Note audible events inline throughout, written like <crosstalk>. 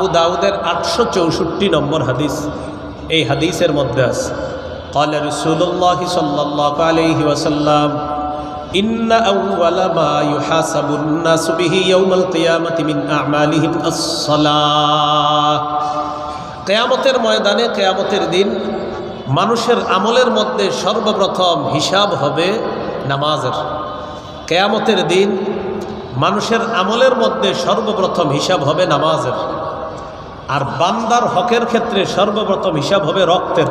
আবু দাউদের আটশো চৌষট্টি নম্বর হাদিস এই হাদিসের মধ্যে আছে قال رسول الله صلى الله عليه وسلم إن أول ما يحاسب الناس به يوم القيامة من أعمالهم الصلاة কেয়ামতের ময়দানে কেয়ামতের দিন মানুষের আমলের মধ্যে সর্বপ্রথম হিসাব হবে নামাজের কেয়ামতের দিন মানুষের আমলের মধ্যে সর্বপ্রথম হিসাব হবে নামাজের আর বান্দার হকের ক্ষেত্রে সর্বপ্রথম হিসাব হবে রক্তের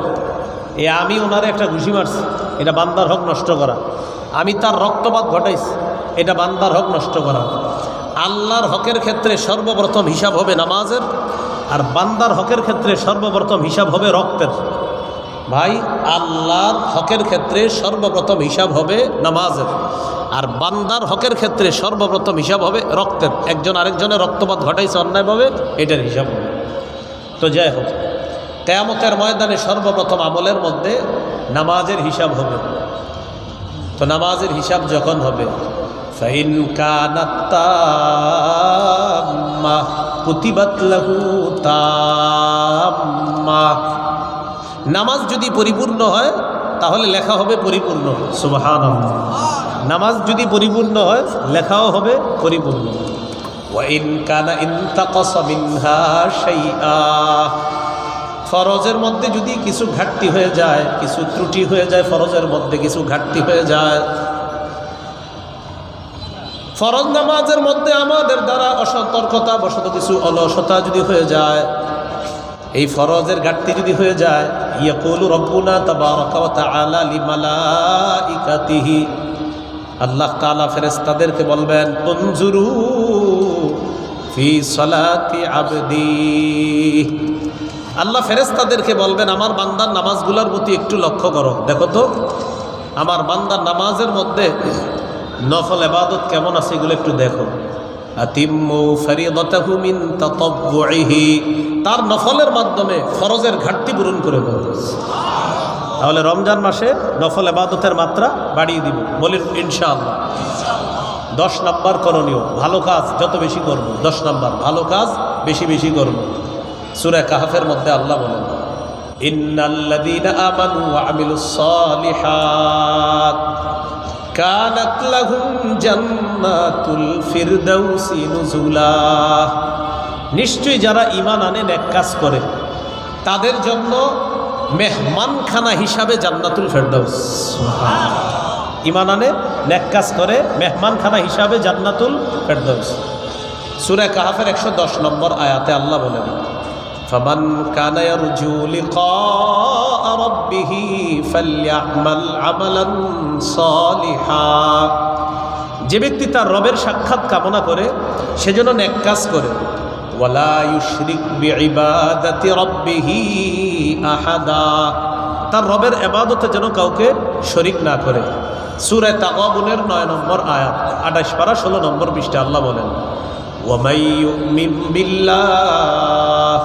এ আমি ওনারে একটা ঘুষি মারছি, এটা বান্দার হক নষ্ট করা। আমি তার রক্তপাত ঘটাইছি, এটা বান্দার হক নষ্ট করা। আল্লাহর হকের ক্ষেত্রে সর্বপ্রথম হিসাব হবে নামাজের, আর বান্দার হকের ক্ষেত্রে সর্বপ্রথম হিসাব হবে রক্তের। ভাই, আল্লাহর হকের ক্ষেত্রে সর্বপ্রথম হিসাব হবে নামাজের, আর বান্দার হকের ক্ষেত্রে সর্বপ্রথম হিসাব হবে রক্তের। একজন আরেকজনের রক্তপাত ঘটাইছে অন্যায়ভাবে, এটার হিসাব হবে। তো যাই হোক, কেয়ামতের ময়দানে সর্বপ্রথম আমলের মধ্যে নামাজের হিসাব হবে। তো নামাজের হিসাব যখন হবে প্রতিবাদ তাম্মা নামাজ যদি পরিপূর্ণ হয়, তাহলে লেখা হবে পরিপূর্ণ। সুবাহান নামাজ যদি পরিপূর্ণ হয়, লেখাও হবে পরিপূর্ণ। ফরজের মধ্যে যদি কিছু ঘাটতি হয়ে যায়, কিছু ত্রুটি হয়ে যায়, ফরজের মধ্যে কিছু ঘাটতি হয়ে যায়। ফরজ নামাজের মধ্যে আমাদের দ্বারা অসতর্কতা বশত কিছু অলসতা যদি হয়ে যায়, এই ফরজের ঘাটতি যদি হয়ে যায়, ইয়াকুলু রব্বুনা তাআলা আল্লাহ তাআলা ফেরেশতাদেরকে বলবেন, উনজুরু আল্লাহ ফেরেস্তাদেরকে বলবেন, আমার বান্দার নামাজগুলোর প্রতি একটু লক্ষ্য করো। দেখো তো, আমার বান্দার নামাজের মধ্যে নফল এবাদত কেমন আছে এগুলো একটু দেখো। তার নফলের মাধ্যমে ফরজের ঘাটতি পূরণ করে তাহলে রমজান মাসে নফল এবাদতের মাত্রা বাড়িয়ে দিব। বলেন, ইনশাআল্লাহ। দশ নাম্বার করণীয়, ভালো কাজ যত বেশি করব। দশ নাম্বার, ভালো কাজ বেশি বেশি করব। সুরা কাহাফের মধ্যে আল্লাহ বলেন জান্নাতুল নিশ্চয়ই যারা ইমান আনে এক কাজ করে, তাদের জন্য মেহমানখানা হিসাবে জান্নাতুল ফেরদাউস। ঈমান আনে নেক কাজ করে মেহমানখানা হিসাবে জান্নাতুল ফেরদাউস সূরা কাহাফের একশো দশ নম্বর আয়াতে আল্লাহ বলেন فمن كان يرجو لقاء ربه فليعمل عملا صالحا যে ব্যক্তি তার রবের সাক্ষাৎ কামনা করে সেজন্য নেক কাজ করে ওয়ালা ইউশরিক বিইবাদাতি রাব্বিহি আহাদা তার রবের ইবাদতে যেন কাউকে শরিক না করে সূরা তাগাবুনের 9 নম্বর আয়াত 28 পারা 16 নম্বর পৃষ্ঠা আল্লাহ বলেন ওয়ামাই ইউমিন বিল্লাহ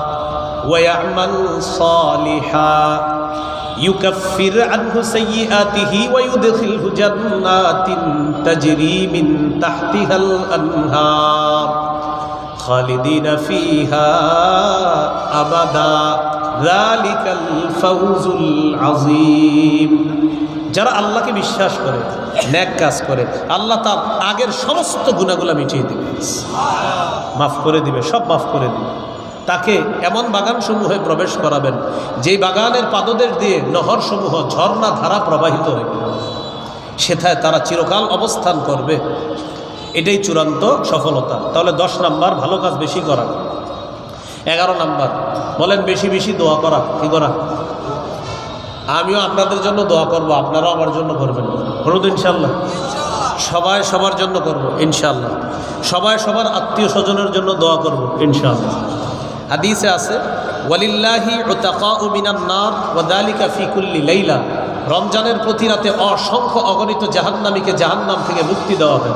ويعمل صالحا يكفر عنه سيئاته ويدخله جنات تجري من تحتها الأنهار خالدين فيها أبدا ذلك الفوز العظيم যারা আল্লাহকে বিশ্বাস করে, ন্যাক কাজ করে, আল্লাহ তার আগের সমস্ত গুণাগুলা মিটিয়ে দিবে। মাফ করে দিবে, সব মাফ করে দিবে। তাকে এমন বাগানসমূহে প্রবেশ করাবেন, যেই বাগানের পাদদেশ দিয়ে নহরসমূহ ঝর্ণা ধারা প্রবাহিত হইবে সেথায় তারা চিরকাল অবস্থান করবে। এটাই চূড়ান্ত সফলতা। তাহলে দশ নাম্বার, ভালো কাজ বেশি করা। এগারো নাম্বার, বলেন বেশি বেশি দোয়া করা, কি করা? আমিও আপনাদের জন্য দোয়া করব আপনারাও আমার জন্য করবেন। করুন ইনশাল্লাহ সবাই সবার জন্য করব ইনশাল্লাহ সবাই সবার আত্মীয় স্বজনের জন্য দোয়া করব ইনশাল্লাহ হাদিসে আছে ওয়ালিল্লাহি উতাকা মিনান নার ওয়াদালিকা ফি কুল্লি লাইলা। রমজানের প্রতি রাতে অসংখ্য অগণিত জাহান্নামীকে জাহান্নাম থেকে মুক্তি দেওয়া হবে।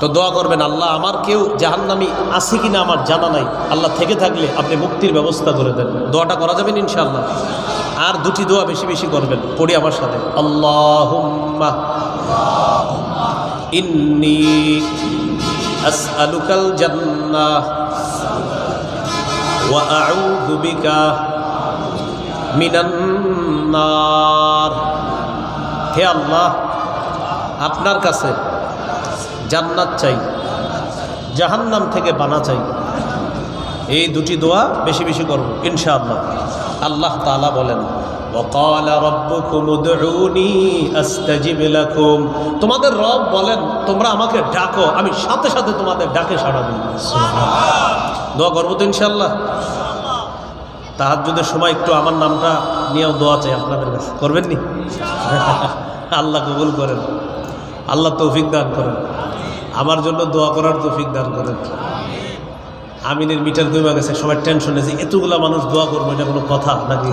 তো দোয়া করবেন আল্লাহ আমার কেউ জাহান্নামি আছে কিনা আমার জানা নাই। আল্লাহ থেকে থাকলে আপনি মুক্তির ব্যবস্থা করে দেন। দোয়াটা করা যাবেন ইনশাআল্লাহ। আর দুটি দোয়া বেশি বেশি করবেন পড়ি আমার সাথে আল্লাহ ইন্নি আসআলুকাল জান্নাহ وأعوذ بك من النار হে আল্লাহ আপনার কাছে জান্নাত চাই জাহান্নাম থেকে বানা চাই এই দুটি দোয়া বেশি বেশি করব ইনশাআল্লাহ আল্লাহ তালা বলেন তোমাদের রব বলেন, তোমরা আমাকে ডাকো, আমি সাথে সাথে তোমাদের ডাকে সারা দোয়া করব তো ইনশাল্লাহ তাহার যদি সময় একটু আমার নামটা নিয়েও দোয়া চাই আপনাদের কাছে। করবেন নি আল্লাহ কবুল করেন। আল্লাহ তৌফিক দান করেন। আমার জন্য দোয়া করার তৌফিক দান করেন। আমিনের মিটার কমে গেছে সবাই টেনশনে যে এতগুলা মানুষ দোয়া করব, এটা কোনো কথা নাকি?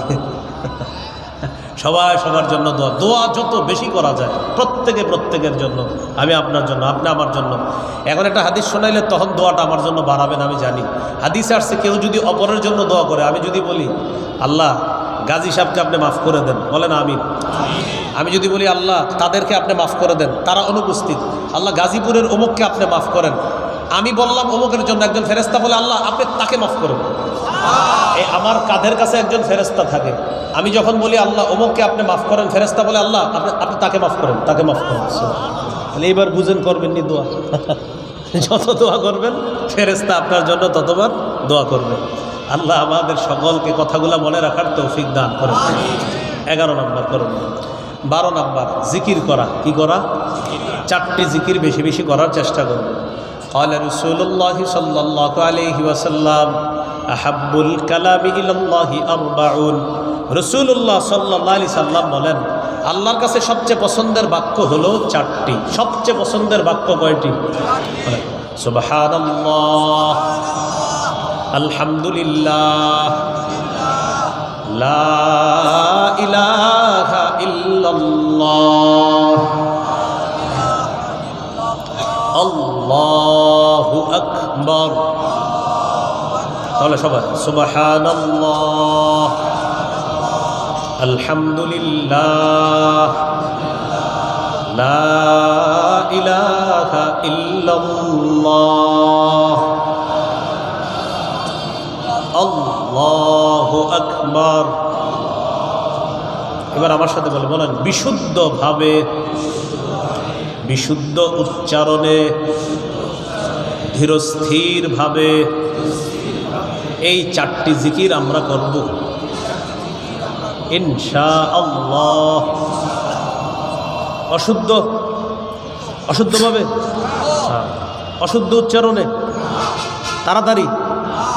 সবাই সবার জন্য দোয়া। দোয়া যত বেশি করা যায়, প্রত্যেকে প্রত্যেকের জন্য, আমি আপনার জন্য, আপনি আমার জন্য। এখন একটা হাদিস শোনাইলে তখন দোয়াটা আমার জন্য বাড়াবেন, আমি জানি। হাদিস আসছে, কেউ যদি অপরের জন্য দোয়া করে, আমি যদি বলি, আল্লাহ, গাজী সাহেবকে আপনি মাফ করে দেন। বলেন, আমিন। আমি যদি বলি, আল্লাহ, তাদেরকে আপনি মাফ করে দেন। তারা অনুপস্থিত। আল্লাহ, গাজীপুরের অমুককে আপনি মাফ করেন। আমি বললাম অমুকের জন্য একজন ফেরেস্তা বলে, আল্লাহ, আপনি তাকে মাফ করুন। এই আমার কাঁধের কাছে একজন ফেরেস্তা থাকে? আমি যখন বলি, আল্লাহ, অমুককে আপনি মাফ করেন। ফেরেস্তা বলে, আল্লাহ, আপনি আপনি তাকে মাফ করেন, তাকে মাফ করেন। তাহলে এইবার বুঝেন করবেন নি দোয়া। <laughs> যত দোয়া করবেন ফেরেস্তা আপনার জন্য ততবার দোয়া করবেন আল্লাহ আমাদের সকলকে কথাগুলো মনে রাখার তৌফিক দান করেন। এগারো নম্বর করুন। বারো নম্বর, জিকির করা। কি করা? চারটি জিকির বেশি বেশি করার চেষ্টা করুন। قال رسول الله صلى الله عليه وسلم أحب الكلام إلى الله أربعون রসুল্লাহ সাল্লাহ আলি সাল্লাম বলেন আল্লাহর কাছে সবচেয়ে পছন্দের বাক্য হলো চারটি সবচেয়ে পছন্দের বাক্য কয়টি সুবহানাল্লাহ আলহামদুলিল্লাহ লা ইলাহা ইল্লাল্লাহ আল্লাহু আকবার। তাহলে সবাই, সুবহানাল্লাহ, আলহামদুলিল্লাহ, লা ইলাহা ইল্লাল্লাহ, আল্লাহু আকবার। এবার আমার সাথে বলে বলেন, বিশুদ্ধভাবে বিশুদ্ধ উচ্চারণে ধীরস্থিরভাবে এই চারটি জিকির আমরা করব। ইনশা আল্লাহ অশুদ্ধ। অশুদ্ধভাবে। অশুদ্ধ উচ্চারণে। তাড়াতাড়ি।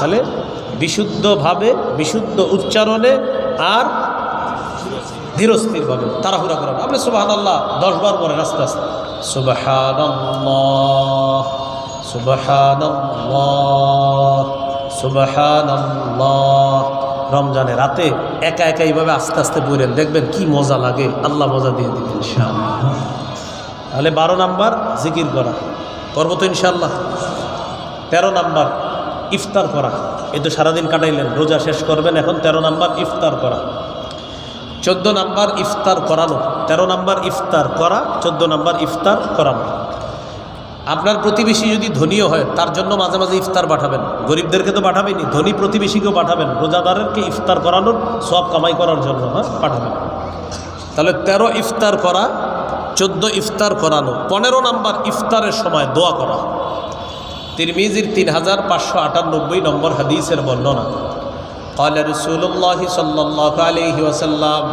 তাহলে বিশুদ্ধভাবে, বিশুদ্ধ উচ্চারণে আর ধীরস্থিরভাবে তাড়াহুড়া করেন আপনি সুবাহান আল্লাহ দশবার পরে আস্তে আস্তে। সুবাহান সুবাহান সুবাহান রমজানে রাতে একা একা এইভাবে আস্তে আস্তে পড়েন দেখবেন কি মজা লাগে, আল্লাহ মজা দিয়ে দিবেন ইনশাআল্লাহ। তাহলে বারো নাম্বার জিকির করা, করব তো ইনশাল্লাহ তেরো নাম্বার ইফতার করা, এই তো সারাদিন কাটাইলেন, রোজা শেষ করবেন, এখন তেরো নাম্বার ইফতার করা। চোদ্দ নাম্বার ইফতার করানো, তেরো নাম্বার ইফতার করা, চোদ্দ নাম্বার ইফতার করানো। আপনার প্রতিবেশী যদি ধনীও হয়, তার জন্য মাঝে মাঝে ইফতার পাঠাবেন। গরিবদেরকে তো পাঠাবেনি ধনী প্রতিবেশীকেও পাঠাবেন। রোজাদারেরকে ইফতার করানোর, সব কামাই করার জন্য হ্যাঁ পাঠাবেন। তাহলে তেরো ইফতার করা, চোদ্দ ইফতার করানো, পনেরো নাম্বার ইফতারের সময় দোয়া করা। তিরমিজির তিন হাজার পাঁচশো আটানব্বই নম্বর হাদিসের বর্ণনা। قال رسول الله صلى الله عليه وسلم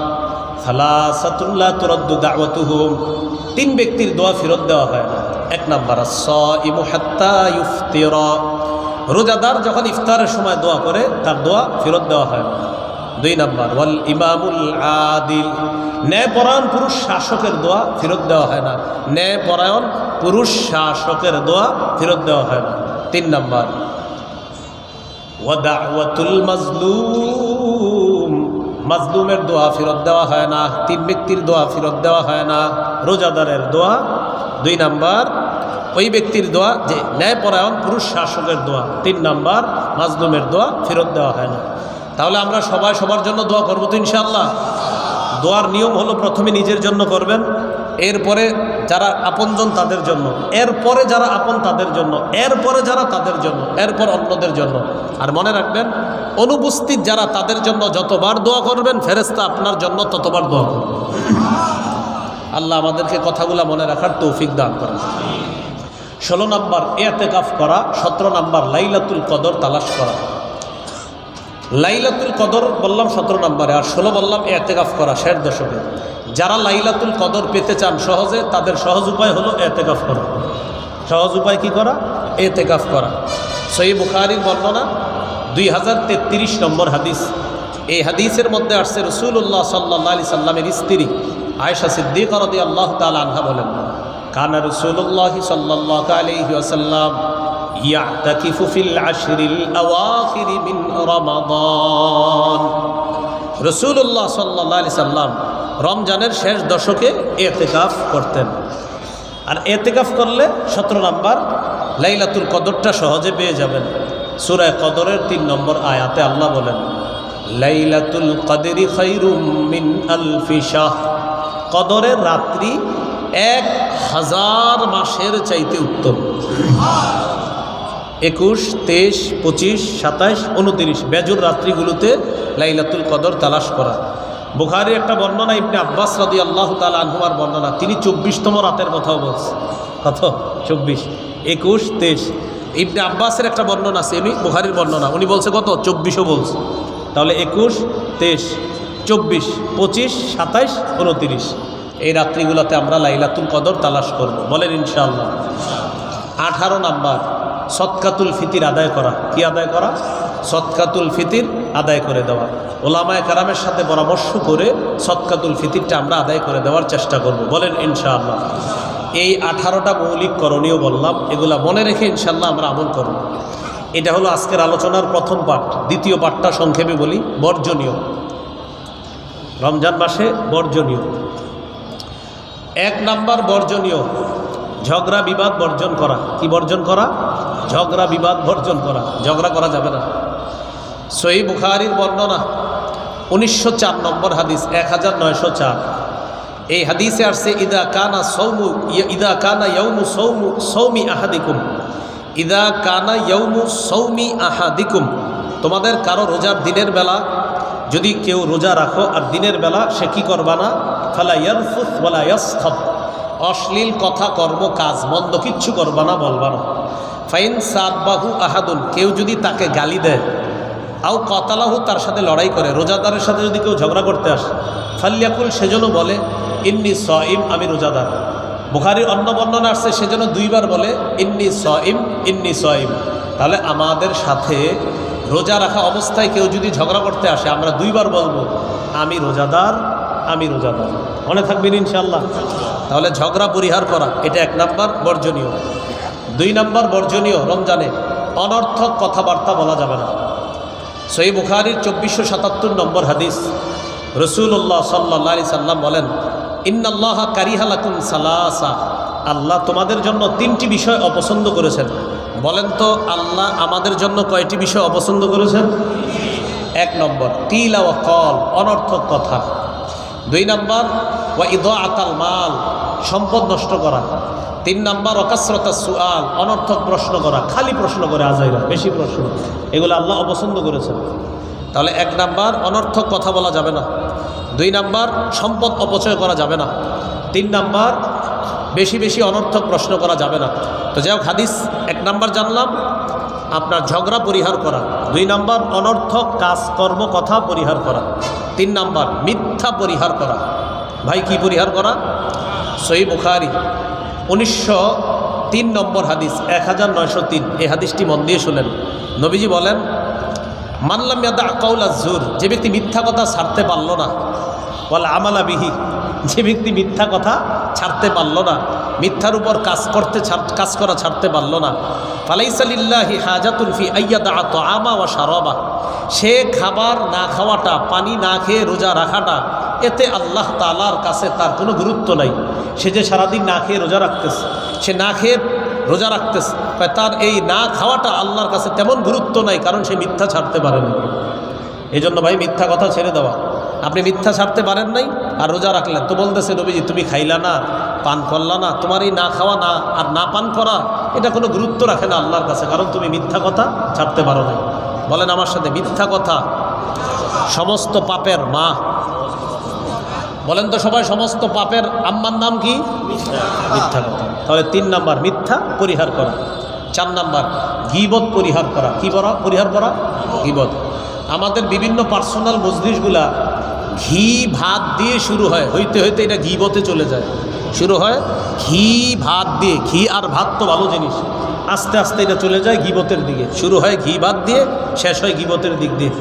ثلاثة لا ترد دعوتهم তিন ব্যক্তির দোয়া ফেরত দেওয়া হয় না এক নাম্বার সাইমু হাত্তা ইফতিরা রোজাদার যখন ইফতারের সময় দোয়া করে তার দোয়া ফেরত দেওয়া হয় না দুই নাম্বার ওয়াল ইমামুল আদিল ন্যায়পরায়ণ পুরুষ শাসকের দোয়া ফেরত দেওয়া হয় না ন্যায়পরায়ণ পুরুষ শাসকের দোয়া ফেরত দেওয়া হয় না তিন নাম্বার মাজলুম। মাজলুমের দোয়া ফেরত দেওয়া হয় না, তিন ব্যক্তির দোয়া ফেরত দেওয়া হয় না, রোজাদারের দোয়া দুই নাম্বার, ওই ব্যক্তির দোয়া যে ন্যায়পরায়ণ পুরুষ শাসকের দোয়া তিন নাম্বার, মাজলুমের দোয়া ফেরত দেওয়া হয় না। তাহলে আমরা সবাই সবার জন্য দোয়া করব তো ইনশাল্লাহ দোয়ার নিয়ম হলো প্রথমে নিজের জন্য করবেন এরপরে যারা আপনজন তাদের জন্য, এরপরে যারা আপন তাদের জন্য, এরপরে যারা তাদের জন্য, এরপর অন্যদের জন্য। আর মনে রাখবেন, অনুপস্থিত যারা তাদের জন্য যতবার দোয়া করবেন ফেরেস্তা আপনার জন্য ততবার দোয়া করবেন আল্লাহ আমাদেরকে কথাগুলো মনে রাখার তৌফিক দান করেন। ষোলো নম্বর, এতেকাফ করা। সতেরো নম্বর, লাইলাতুল কদর তালাশ করা। লাইলাতুল কদর বললাম সতেরো নম্বরে, আর ষোলো বললাম এতেকাফ করা, শেষ দশকে। যারা লাইলাতুল কদর পেতে চান সহজে, তাদের সহজ উপায় হলো এতেকাফ করা। সহজ উপায় কি করা? এতেকাফ করা। সই বুখারির বর্ণনা, দুই হাজার তেত্রিশ নম্বর হাদিস। এই হাদিসের মধ্যে আসছে রসুল্লাহ সাল্লাহ আলি সাল্লামের স্ত্রী আয়েশা সিদ্দিক আল্লাহ তাল আনহা বলেন, কানা রসুল্লাহ সাল্লাহ আলহি আসাল্লাম يعتكف في العشر الأواخر من رمضان রসুল্লাহ সাল্লাহ আলি সাল্লাম রমজানের শেষ দশকে এতেকাফ করতেন আর এতেকাফ করলে সতেরো নাম্বার লাইলাতুল কদরটা সহজে পেয়ে যাবেন সুরায় কদরের তিন নম্বর আয়াতে আল্লাহ বলেন লাইলাতুল কদরি খৈরুম মিন আলফি শাহ কদরের রাত্রি এক হাজার মাসের চাইতে উত্তম একুশ, তেইশ, পঁচিশ, সাতাইশ, উনতিরিশ বেজুর রাত্রিগুলোতে লাইলাতুল কদর তালাশ করা। বুখারি একটা বর্ণনা ইবনে আব্বাস রাদি আল্লাহ তাল আনহুমার বর্ণনা। তিনি চব্বিশতম রাতের কথাও বলছে। কত? চব্বিশ, একুশ, তেইশ। ইবনে আব্বাসের একটা বর্ণনা আছে উনি বুখারির বর্ণনা। উনি বলছে কত? চব্বিশও বলছে। তাহলে একুশ, তেইশ, চব্বিশ, পঁচিশ, সাতাইশ, উনতিরিশ। এই রাত্রিগুলোতে আমরা লাইলাতুল কদর তালাশ করব। বলেন ইনশাআল্লাহ। আঠারো নাম্বার। সৎকাতুল ফিতির আদায় করা। কি আদায় করা? সৎকাতুল ফিতির আদায় করে দেওয়া। ওলামায় কারামের সাথে পরামর্শ করে সৎকাতুল ফিতিরটা আমরা আদায় করে দেওয়ার চেষ্টা করব। বলেন, ইনশাআল্লাহ। এই আঠারোটা মৌলিক করণীয় বললাম, এগুলা মনে রেখে ইনশাল্লাহ আমরা আমল করব। এটা হলো আজকের আলোচনার প্রথম পাঠ। দ্বিতীয় পাঠটা সংক্ষেপে বলি, বর্জনীয়। রমজান মাসে বর্জনীয়। এক নাম্বার বর্জনীয়, ঝগড়া বিবাদ বর্জন করা। কি বর্জন করা? ঝগড়া, বিবাদ বর্জন করা, ঝগড়া করা যাবে না। সই বুখারির বর্ণনা, উনিশশো চার নম্বর হাদিস, এক হাজার নয়শো চার। এই হাদিসে আসছে, ইদা কানা সৌমু ইদা কানা ইয়ৌমু সৌমু, সৌমি আহাদিকুম। ইদা কানা ইয়ৌমু সৌমি আহাদিকুম। তোমাদের কারও রোজার দিনের বেলা, যদি কেউ রোজা রাখো আর দিনের বেলা, সে কি করবা না? ফালা ইয়ারফুস ওয়ালা অশ্লীল কথা, কর্ম, কাজ, মন্দ কিচ্ছু করবা না, বলবা না। ফাইন সাদবাহু আহাদুন, কেউ যদি তাকে গালি দেয়, আও কতালাহু তার সাথে লড়াই করে, রোজাদারের সাথে যদি কেউ ঝগড়া করতে আসে ফাল্লিয়াকুল সেজন্য বলে, ইন্নি সইম, আমি রোজাদার। বুখারির অন্য বর্ণনা আসছে সেজন্য দুইবার বলে, ইন্নি সইম ইন্নি সইম। তাহলে আমাদের সাথে রোজা রাখা অবস্থায় কেউ যদি ঝগড়া করতে আসে, আমরা দুইবার বলব, আমি রোজাদার আমি রোজাদার। মনে থাকবেন ইনশাল্লাহ তাহলে ঝগড়া পরিহার করা, এটা এক নাম্বার বর্জনীয়। দুই নম্বর বর্জনীয় রমজানে অনর্থক কথাবার্তা বলা যাবে না। সই বুখারির চব্বিশশো সাতাত্তর নম্বর হাদিস রসুল্লাহ সাল্লা সাল্লাম বলেন, ইন্নাল্লাহ কারিহালাকুম সালাসা। আল্লাহ তোমাদের জন্য তিনটি বিষয় অপছন্দ করেছেন। বলেন তো, আল্লাহ আমাদের জন্য কয়টি বিষয় অপছন্দ করেছেন? এক নম্বর তিলা কল, অনর্থক কথা। দুই নম্বর, ওয়া ইদ আতাল মাল। সম্পদ নষ্ট করা। তিন নম্বর অকাশ্রতা সুয়াল অনর্থক প্রশ্ন করা, খালি প্রশ্ন করে আজাইরা, বেশি প্রশ্ন। এগুলো আল্লাহ অপছন্দ করেছেন। তাহলে এক নাম্বার, অনর্থক কথা বলা যাবে না। দুই নাম্বার, সম্পদ অপচয় করা যাবে না। তিন নাম্বার, বেশি বেশি অনর্থক প্রশ্ন করা যাবে না। তো যাই হোক, হাদিস, এক নাম্বার জানলাম, আপনার ঝগড়া পরিহার করা। দুই নাম্বার, অনর্থক কাজকর্ম, কথা পরিহার করা। তিন নাম্বার, মিথ্যা পরিহার করা। ভাই, কি পরিহার করা? সই বুখারি, উনিশশো তিন নম্বর হাদিস, এক হাজার নয়শো তিন। এই হাদিসটি মন দিয়ে শুনেন। নবীজি বলেন মানলাম ইয়াদা কৌলা জুর যে ব্যক্তি মিথ্যা কথা ছাড়তে পারল না বলে আমালা বিহি, যে ব্যক্তি মিথ্যা কথা ছাড়তে পারল না, মিথ্যার উপর কাজ করতে কাজ করা ছাড়তে পারল না ফালাইসালিল্লাহি হাজাতুল ফি আইয়াদা তো আমা ও সারবা সে খাবার না খাওয়াটা, পানি না খেয়ে রোজা রাখাটা এতে আল্লাহ তালার কাছে তার কোনো গুরুত্ব নাই। সে যে সারাদিন না খেয়ে রোজা রাখতেছে, সে না খেয়ে রোজা রাখতেছে তার এই না খাওয়াটা আল্লাহর কাছে তেমন গুরুত্ব নাই, কারণ সে মিথ্যা ছাড়তে পারেনি। এই জন্য ভাই মিথ্যা কথা ছেড়ে দেওয়া। আপনি মিথ্যা ছাড়তে পারেন নাই আর রোজা রাখলেন। তো বলতেছে, নবীজি, তুমি খাইলা না, পান করলা না, তোমার এই না খাওয়া না আর না পান করা, এটা কোনো গুরুত্ব রাখে না আল্লাহর কাছে, কারণ তুমি মিথ্যা কথা ছাড়তে পারো নাই। বলেন আমার সাথে, মিথ্যা কথা সমস্ত পাপের মা বলেন তো সবাই, সমস্ত পাপের আম্মার নাম কি? মিথ্যা কথা। তাহলে তিন নাম্বার, মিথ্যা পরিহার করা। চার নাম্বার, গিবত পরিহার করা। কি করা পরিহার করা গিবত। আমাদের বিভিন্ন পার্সোনাল মজলিশগুলা ঘি, ভাত দিয়ে শুরু হয়। হইতে হইতে এটা গিবতে চলে যায়। শুরু হয় ঘি, ভাত দিয়ে। ঘি আর ভাত তো ভালো জিনিস। আস্তে আস্তে এটা চলে যায় গিবতের দিকে। শুরু হয় ঘি, ভাত দিয়ে, শেষ হয় গিবতের দিক দিয়ে।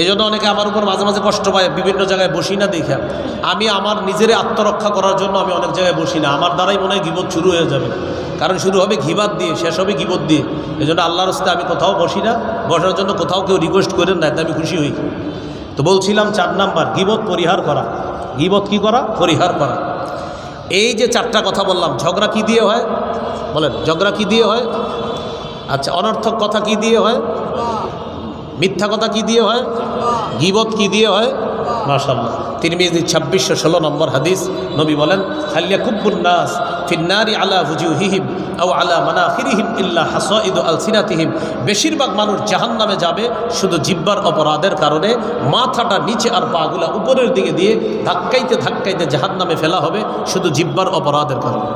এই জন্য অনেকে আমার উপর মাঝে মাঝে কষ্ট পায়, বিভিন্ন জায়গায় বসি না দেখা। আমি আমার নিজের আত্মরক্ষা করার জন্য আমি অনেক জায়গায় বসি না। আমার দ্বারাই মনে হয় গিবত শুরু হয়ে যাবে। কারণ শুরু হবে ঘিবাত দিয়ে, শেষ হবে গিবত দিয়ে। এই জন্য আল্লাহর হস্তে আমি কোথাও বসি না। বসার জন্য কোথাও কেউ রিকোয়েস্ট করেন না, এতে আমি খুশি হই। তো বলছিলাম চার নাম্বার, গিবত পরিহার করা। গিবত কি করা? পরিহার করা। এই যে চারটা কথা বললাম, ঝগড়া কি দিয়ে হয়? বলেন, ঝগড়া কি দিয়ে হয়? আচ্ছা অনর্থক কথা কি দিয়ে হয়? মিথ্যা কথা কি দিয়ে হয়? গিবত কি দিয়ে হয়? মাশাল্লাহ তিরমিজি ছাব্বিশশো ষোলো নম্বর হাদিস, নবী বলেন হাল্লিয়া কুব্বুন্নাস ফিন্নারি আলা হুজুহিহিম আও আলা মানাফিরিহিম ইল্লা হাসাইদু আলসিনাতিহিম। বেশিরভাগ মানুষ জাহান নামে যাবে শুধু জিব্বার অপরাধের কারণে, মাথাটা নিচে আর পাগুলা উপরের দিকে দিয়ে ধাক্কাইতে ধাক্কাইতে জাহান নামে ফেলা হবে শুধু জিব্বার অপরাধের কারণে।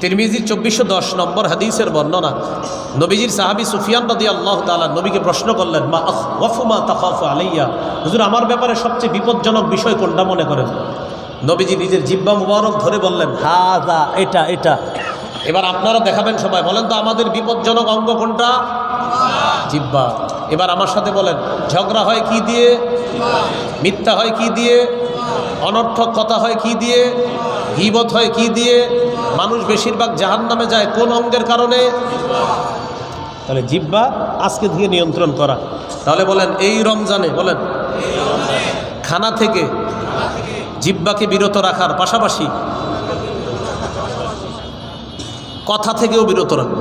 তিরমিজির চব্বিশশো দশ নম্বর হাদিসের বর্ণনা, নবীজির সাহাবি সুফিয়ান নদী আল্লাহ তালা নবীকে প্রশ্ন করলেন, মা ওয়ফুমা তাকাফু আলাইয়া? হুজুর, আমার ব্যাপারে সবচেয়ে বিপজ্জনক বিষয় কোনটা মনে করেন? নবীজি নিজের জিব্বা মুবারক ধরে বললেন হা দা এটা এটা। এবার আপনারা দেখাবেন সবাই, বলেন তো আমাদের বিপজ্জনক অঙ্গ কোনটা? জিব্বা এবার আমার সাথে বলেন, ঝগড়া হয় কি দিয়ে? মিথ্যা হয় কি দিয়ে? অনর্থক কথা হয় কি দিয়ে? হিবত হয় কি দিয়ে? মানুষ বেশিরভাগ জাহান নামে যায় কোন অঙ্গের কারণে? তাহলে জিব্বা আজকে থেকে নিয়ন্ত্রণ করা। তাহলে বলেন, এই রমজানে, বলেন, খানা থেকে জিব্বাকে বিরত রাখার পাশাপাশি কথা থেকেও বিরত রাখব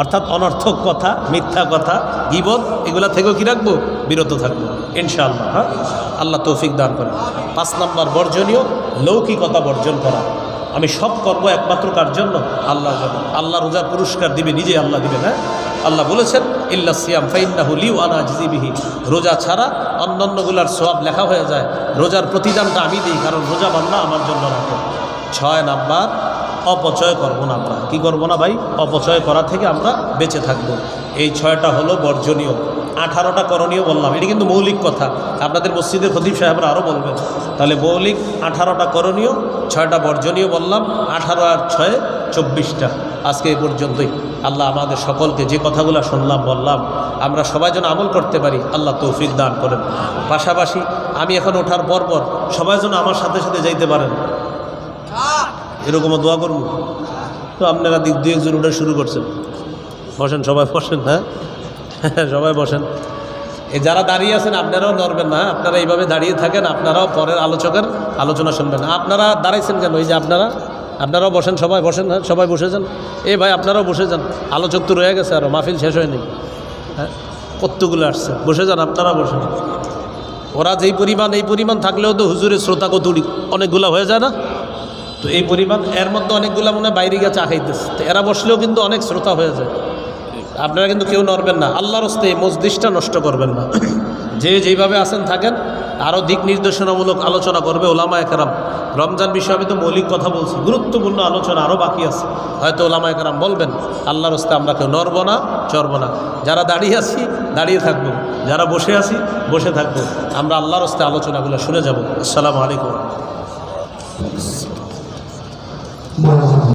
অর্থাৎ অনর্থক কথা, মিথ্যা কথা, গিবত, এগুলা থেকেও কি রাখব? বিরত থাকব, ইনশাআল্লাহ হ্যাঁ? আল্লাহ তৌফিক দান করে পাঁচ নাম্বার বর্জনীয়, লৌকিকতা বর্জন করা। আমি সব করব একমাত্র কার জন্য? আল্লাহ আল্লাহ রোজার পুরস্কার দিবে, নিজে আল্লাহ দিবে হ্যাঁ? আল্লাহ বলেছেন, ইল্লা সিয়াম ফাইন্নাহু লিউ আনা রোজা ছাড়া অন্যান্যগুলার সব লেখা হয়ে যায়। রোজার প্রতিদানটা আমি দিই, কারণ রোজা বান্না আমার জন্য রাখো ছয় নাম্বার, অপচয় করব না আমরা। কী করব না ভাই? অপচয় করা থেকে আমরা বেঁচে থাকব। এই ছয়টা হলো বর্জনীয়। আঠারোটা করণীয় বললাম। এটি কিন্তু মৌলিক কথা। আপনাদের মসজিদের খতিব সাহেবরা আরও বলবেন। তাহলে মৌলিক আঠারোটা করণীয়, ছয়টা বর্জনীয় বললাম, আঠারো আর ছয়, চব্বিশটা। আজকে এই পর্যন্তই। আল্লাহ আমাদের সকলকে যে কথাগুলো শুনলাম, বললাম, আমরা সবাই যেন আমল করতে পারি, আল্লাহ তৌফিক দান করেন। পাশাপাশি আমি এখন ওঠার পর পর সবাই যেন আমার সাথে সাথে যাইতে পারেন। এরকমও দোয়া করব। তো আপনারা দিক দুই একজন উঠে শুরু করছেন। বসেন, সবাই বসেন হ্যাঁ? <laughs> সবাই বসেন। এই যারা দাঁড়িয়ে আছেন, আপনারাও নড়বেন না হ্যাঁ? আপনারা এইভাবে দাঁড়িয়ে থাকেন, আপনারাও পরের আলোচকের আলোচনা শুনবেন আপনারা দাঁড়াইছেন কেন? এই যে আপনারা, আপনারাও বসেন, সবাই বসেন হ্যাঁ? সবাই বসে যান এই ভাই, আপনারাও বসে যান। আলোচক তো রয়ে গেছে আরও মাহফিল শেষ হয়নি। হ্যাঁ? কতগুলো আসছে? বসে যান আপনারা বসেন। ওরা যেই পরিমাণ, এই পরিমাণ থাকলেও তো হুজুরের শ্রোতা কতুড়ি অনেকগুলো হয়ে যায় না? তো এই পরিমাণ, এর মধ্যে অনেকগুলো মনে বাইরে গিয়ে চা তো এরা বসলেও কিন্তু অনেক শ্রোতা হয়ে যায়। আপনারা কিন্তু কেউ নড়বেন না। আল্লাহর হস্তে এই মসজিদটা নষ্ট করবেন না। <clears throat> যে যেইভাবে আছেন, থাকেন, আরও দিক নির্দেশনামূলক আলোচনা করবে ওলামা একরাম রমজান বিষয়ে আমি তো মৌলিক কথা বলছি, গুরুত্বপূর্ণ আলোচনা আরও বাকি আছে। হয়তো ওলামা একরাম বলবেন, আল্লাহর হস্তে আমরা কেউ নড়ব না, চড়ব না। যারা দাঁড়িয়ে আছি, দাঁড়িয়ে থাকব। যারা বসে আছি, বসে থাকব। আমরা আল্লাহর হস্তে আলোচনাগুলো শুনে যাব। আসসালামু আলাইকুম।